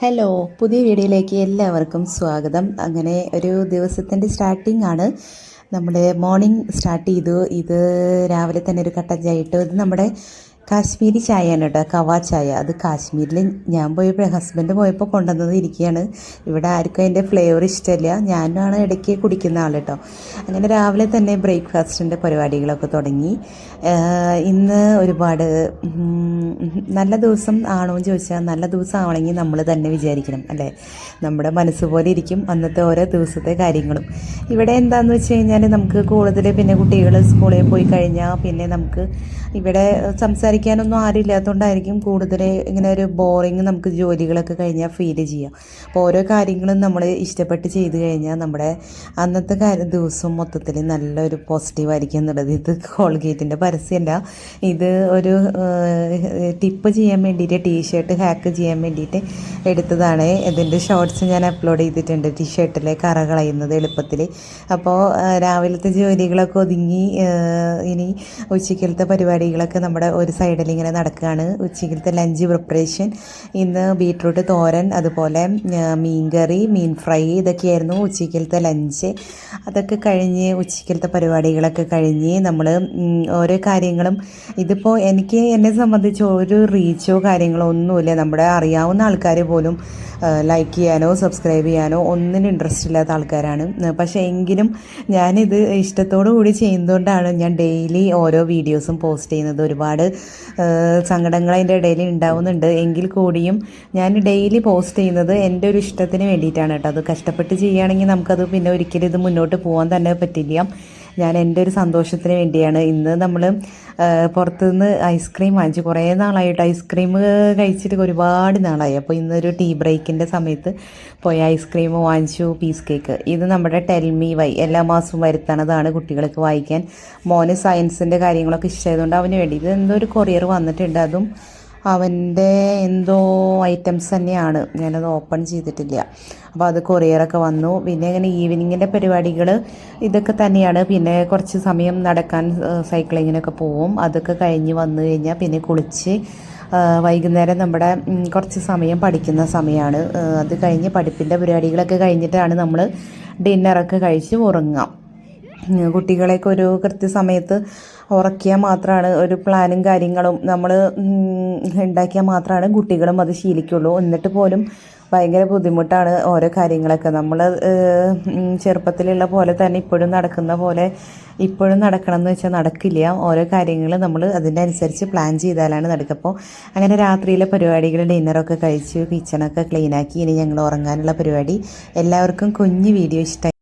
Hello പുതിയ വീഡിയോയിലേക്ക് എല്ലാവർക്കും സ്വാഗതം. അങ്ങനെ ഒരു ദിവസത്തിന്റെ സ്റ്റാർട്ടിംഗ് ആണ്. നമ്മുടെ മോർണിംഗ് സ്റ്റാർട്ട് ചെയ്തു. ഇത് രാവിലെ തന്നെ ഒരു കട്ടൻ ചായ ഇട്ടു ഇത് നമ്മുടെ കാശ്മീരി ചായയാണ് കേട്ടോ കവാ ചായ. അത് കാശ്മീരിൽ ഞാൻ പോയപ്പോൾ ഹസ്ബൻഡ് പോയപ്പോൾ കൊണ്ടുവന്നത് ഇരിക്കുകയാണ് ഇവിടെ ആർക്കും അതിന്റെ ഫ്ലേവർ ഇഷ്ടമില്ല ഞാനാണ് ഇടയ്ക്ക് കുടിക്കുന്ന ആൾ കേട്ടോ. അങ്ങനെ രാവിലെ തന്നെ ബ്രേക്ക്ഫാസ്റ്റിന്റെ പരിപാടികളൊക്കെ തുടങ്ങി. ഇന്ന് ഒരുപാട് നല്ല ദിവസം ആണോ എന്ന് ചോദിച്ചാൽ നല്ല ദിവസം ആവണമെങ്കിൽ നമ്മൾ തന്നെ വിചാരിക്കണം അല്ലേ? നമ്മുടെ മനസ്സ് പോലെ ഇരിക്കും അന്നത്തെ ഓരോ ദിവസത്തെ കാര്യങ്ങളും. ഇവിടെ എന്താണെന്ന് വെച്ച് കഴിഞ്ഞാൽ നമുക്ക് കൂടുതൽ പിന്നെ കുട്ടികൾ സ്കൂളിൽ പോയി കഴിഞ്ഞാൽ പിന്നെ നമുക്ക് ഇവിടെ സംസാരിക്കാനൊന്നും ആരുമില്ലാത്തതുകൊണ്ടായിരിക്കും കൂടുതൽ ഇങ്ങനെ ഒരു ബോറിങ് നമുക്ക് ജോലികളൊക്കെ കഴിഞ്ഞാൽ ഫീൽ ചെയ്യാം. അപ്പോൾ ഓരോ കാര്യങ്ങളും നമ്മൾ ഇഷ്ടപ്പെട്ട് ചെയ്ത് കഴിഞ്ഞാൽ നമ്മുടെ അന്നത്തെ കാര്യം ദിവസം മൊത്തത്തിൽ നല്ലൊരു പോസിറ്റീവ് ആയിരിക്കും എന്നുള്ളത്. ഇത് കോൾഗേറ്റിന്റെ പരസ്യമല്ല ഇത് ഒരു ടിപ്പ് ചെയ്യാൻ വേണ്ടിയിട്ട് ടീഷർട്ട് ഹാക്ക് ചെയ്യാൻ വേണ്ടിയിട്ട് എടുത്തതാണ്. ഇതിന്റെ ഷോർട്സ് ഞാൻ അപ്ലോഡ് ചെയ്തിട്ടുണ്ട്. ടീഷർട്ടിലെ കറ കളയുന്നത് എളുപ്പത്തിൽ അപ്പോൾ രാവിലത്തെ ജോലികളൊക്കെ ഒതുങ്ങി ഇനി ഉച്ചയ്ക്കലത്തെ ഉച്ചക്കലത്തെ പരിപാടികളൊക്കെ നമ്മുടെ ഒരു സൈഡിൽ ഇങ്ങനെ നടക്കുകയാണ്. ഉച്ചയ്ക്കത്തെ ലഞ്ച് പ്രിപ്പറേഷൻ ഇന്ന് ബീട്രൂട്ട് തോരൻ അതുപോലെ മീൻകറി മീൻ ഫ്രൈ ഇതൊക്കെയായിരുന്നു ഉച്ചക്കലത്തെ ലഞ്ച് അതൊക്കെ കഴിഞ്ഞ് ഉച്ചക്കലത്തെ പരിപാടികളൊക്കെ കഴിഞ്ഞ് നമ്മൾ ഓരോ കാര്യങ്ങളും ഇതിപ്പോൾ എനിക്ക് എന്നെ സംബന്ധിച്ച് ഒരു റീച്ചോ കാര്യങ്ങളോ ഒന്നുമില്ല. നമ്മുടെ അറിയാവുന്ന ആൾക്കാർ പോലും ലൈക്ക് ചെയ്യാനോ സബ്സ്ക്രൈബ് ചെയ്യാനോ ഒന്നിനും ഇൻട്രസ്റ്റ് ഇല്ലാത്ത ആൾക്കാരാണ്. പക്ഷേ എങ്കിലും ഞാനിത് ഇഷ്ടത്തോടു കൂടി ചെയ്യുന്നതുകൊണ്ടാണ് ഞാൻ ഡെയിലി ഓരോ വീഡിയോസും പോസ്റ്റ് ചെയ്യുന്നത്. ഒരുപാട് സങ്കടങ്ങൾ അതിന്റെ ഇടയിൽ ഉണ്ടാവുന്നുണ്ട്. എങ്കിൽ കൂടിയും ഞാൻ ഡെയിലി പോസ്റ്റ് ചെയ്യുന്നത് എന്റെ ഒരു ഇഷ്ടത്തിന് വേണ്ടിയിട്ടാണ് കേട്ടോ. അത് കഷ്ടപ്പെട്ട് ചെയ്യുകയാണെങ്കിൽ നമുക്കത് പിന്നെ ഒരിക്കലും ഇത് മുന്നോട്ട് പോകാൻ തന്നെ പറ്റില്ല. ഞാൻ എന്റെ ഒരു സന്തോഷത്തിന് വേണ്ടിയാണ്. ഇന്ന് നമ്മൾ പുറത്തുനിന്ന് ഐസ്ക്രീം വാങ്ങിച്ചു കുറേ നാളായിട്ട് ഐസ്ക്രീം കഴിച്ചിട്ട് ഒരുപാട് നാളായി. അപ്പോൾ ഇന്നൊരു ടീ ബ്രേക്കിന്റെ സമയത്ത് പോയി ഐസ്ക്രീം വാങ്ങിച്ചു പീസ് കേക്ക് ഇത് നമ്മുടെ ടെൽമി വൈ എല്ലാ മാസവും വരുത്തണതാണ് കുട്ടികൾക്ക് വായിക്കാൻ. മോന് സയൻസിന്റെ കാര്യങ്ങളൊക്കെ ഇഷ്ടമായതുകൊണ്ട് അവന് വേണ്ടി. ഇത് എന്തോ ഒരു കൊറിയർ വന്നിട്ടുണ്ട്. അതും അവന്റെ എന്തോ ഐറ്റംസ് തന്നെയാണ്. ഞാനത് ഓപ്പൺ ചെയ്തിട്ടില്ല. അപ്പോൾ അത് കൊറിയറൊക്കെ വന്നു. പിന്നെ ഇങ്ങനെ ഈവനിങ്ങിന്റെ പരിപാടികൾ ഇതൊക്കെ തന്നെയാണ്. പിന്നെ കുറച്ച് സമയം നടക്കാൻ സൈക്ലിങ്ങിനൊക്കെ പോവും. അതൊക്കെ കഴിഞ്ഞ് വന്നു കഴിഞ്ഞാൽ പിന്നെ കുളിച്ച് വൈകുന്നേരം നമ്മുടെ കുറച്ച് സമയം പഠിക്കുന്ന സമയമാണ്. അത് കഴിഞ്ഞ് പഠിപ്പിന്റെ പരിപാടികളൊക്കെ കഴിഞ്ഞിട്ടാണ് നമ്മൾ ഡിന്നറൊക്കെ കഴിച്ച് ഉറങ്ങാം. കുട്ടികളെയൊക്കെ ഒരു കൃത്യസമയത്ത് ഉറക്കിയാൽ മാത്രമാണ് ഒരു പ്ലാനും കാര്യങ്ങളും നമ്മൾ ഉണ്ടാക്കിയാൽ മാത്രമാണ് കുട്ടികളും അത് ശീലിക്കുള്ളൂ. എന്നിട്ട് പോലും ഭയങ്കര ബുദ്ധിമുട്ടാണ് ഓരോ കാര്യങ്ങളൊക്കെ. നമ്മൾ ചെറുപ്പത്തിലുള്ള പോലെ തന്നെ ഇപ്പോഴും നടക്കുന്ന പോലെ ഇപ്പോഴും നടക്കണം എന്ന് വെച്ചാൽ നടക്കില്ല. ഓരോ കാര്യങ്ങൾ നമ്മൾ അതിനനുസരിച്ച് പ്ലാൻ ചെയ്താലാണ് നടക്കുക. അപ്പോൾ അങ്ങനെ രാത്രിയിലെ പരിപാടികൾ ഡിന്നറൊക്കെ കഴിച്ച് കിച്ചണൊക്കെ ക്ലീനാക്കി ഇനി ഞങ്ങൾ ഉറങ്ങാനുള്ള പരിപാടി. എല്ലാവർക്കും കുഞ്ഞ് വീഡിയോ ഇഷ്ടമായി.